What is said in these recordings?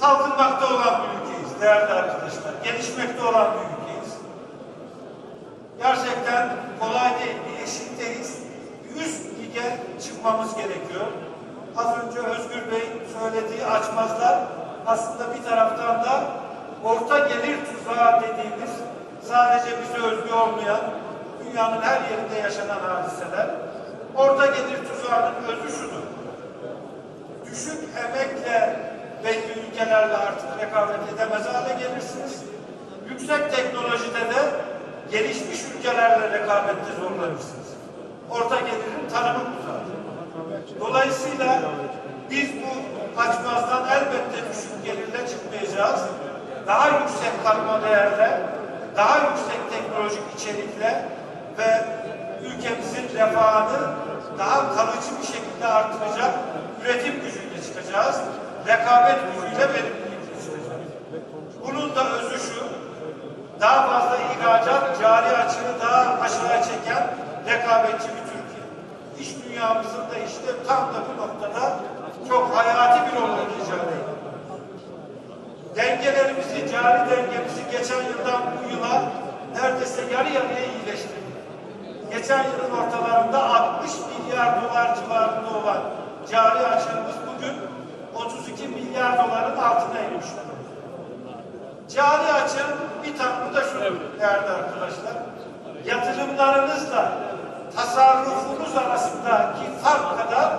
kalkınmakta olan bir ülkeyiz değerli arkadaşlar. Gelişmekte olan bir ülkeyiz. Gerçekten kolay değil. Bir eşikteyiz. Bir üst lige çıkmamız gerekiyor. Az önce Özgür Bey'in söylediği açmazlar aslında bir taraftan da orta gelir tuzağı dediğimiz sadece bize özgü olmayan dünyanın her yerinde yaşanan hadiseler. Orta gelir tuzağının özü şudur. Düşük emekle belli ülkelerle artık rekabet edemez hale gelirsiniz. Yüksek teknolojide de gelişmiş ülkelerle rekabette zorlanırsınız. Orta gelirin tanımı bu zaten. Dolayısıyla biz bu açmazdan elbette düşük gelirle çıkmayacağız. Daha yüksek katma değerle, daha yüksek teknolojik içerikle ve ülkemizin refahını daha kalıcı bir şekilde artıracak üretim gücüyle çıkacağız. Rekabet gücüyle çıkacağız. Bunun da özü şu, daha fazla ihracat, cari açığı daha aşağıya çeken rekabetçi bir Türkiye. İş dünyamızın da işte tam da bu noktada çok hayati bir rol oynayacağını dengelerimizi, cari dengemizi geçen yıldan bu yıla neredeyse yarı yarıya iyileştirdik. Geçen yılın ortalarında 60 milyar dolar civarında olan cari açığımız bugün 32 milyar doların altına inmiş. Cari açığın bir tanımı da şu değerli arkadaşlar. Yatırımlarınızla tasarrufunuz arasındaki fark kadar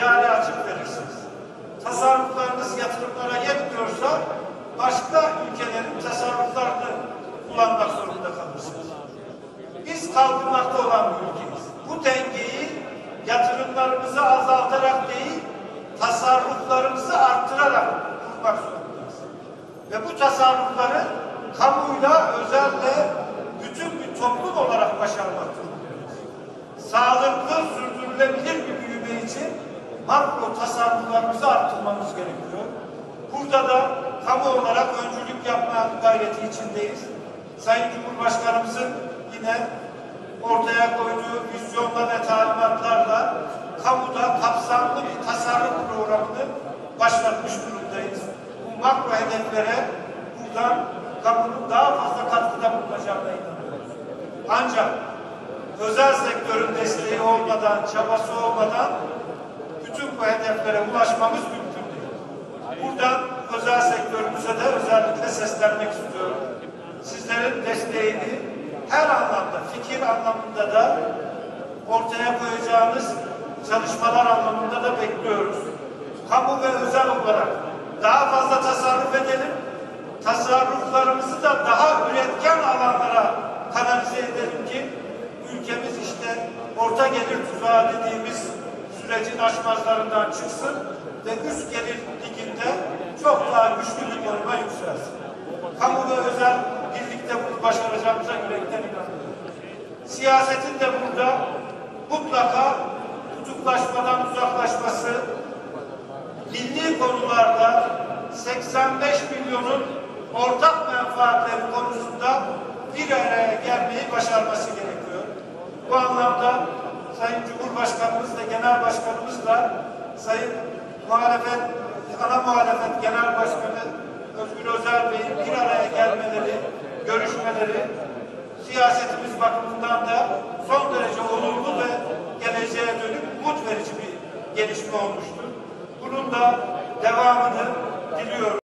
cari açık verirsiniz. Tasarruflarınız yatırımlara yetmiyorsa başka ülkelerin tasarruflarını kullanmak zorunda kalırsınız. Biz kalkınmakta olan bir ülkeyiz. Bu dengeyi yatırımlarımızı Ve bu tasarrufları kamuyla, özelle, bütün bir toplum olarak başarmak zorundayız. Sağlıklı, sürdürülebilir bir büyüme için makro tasarruflarımızı arttırmamız gerekiyor. Burada da kamu olarak öncülük yapma gayreti içindeyiz. Sayın Cumhurbaşkanımızın yine ortaya koyduğu vizyonla ve talimatlarla Hedeflere buradan kamunun daha fazla katkıda bulunacağına inanıyoruz. Ancak özel sektörün desteği olmadan, çabası olmadan bütün bu hedeflere ulaşmamız mümkün değil. Buradan özel sektörümüze de özellikle seslenmek istiyorum. Sizlerin desteğini her anlamda, fikir anlamında da ortaya koyacağınız çalışmalar anlamında da bekliyoruz. Kamu ve özel olarak daha fazla tasarruf edelim, tasarruflarımızı da daha üretken alanlara kanalize edelim ki ülkemiz işte orta gelir tuzağı dediğimiz sürecin aşmazlarından çıksın ve üst gelir liginde çok daha güçlü bir konuma yükselsin. Kamu ve özel birlikte bunu başaracağımıza yürekten inanıyorum. Siyasetin de burada mutlaka kutuplaşmadan uzaklaşması, milli konularda 85 milyonun ortak menfaatleri konusunda bir araya gelmeyi başarması gerekiyor. Bu anlamda Sayın Cumhurbaşkanımızla, Genel Başkanımızla Sayın Muhalefet, Ana Muhalefet Genel Başkanı Özgür Özel Bey'in bir araya gelmeleri, görüşmeleri siyasetimiz bakımından da son derece olumlu ve geleceğe dönük umut verici bir gelişme olmuştur. Bunun da devamını diliyorum.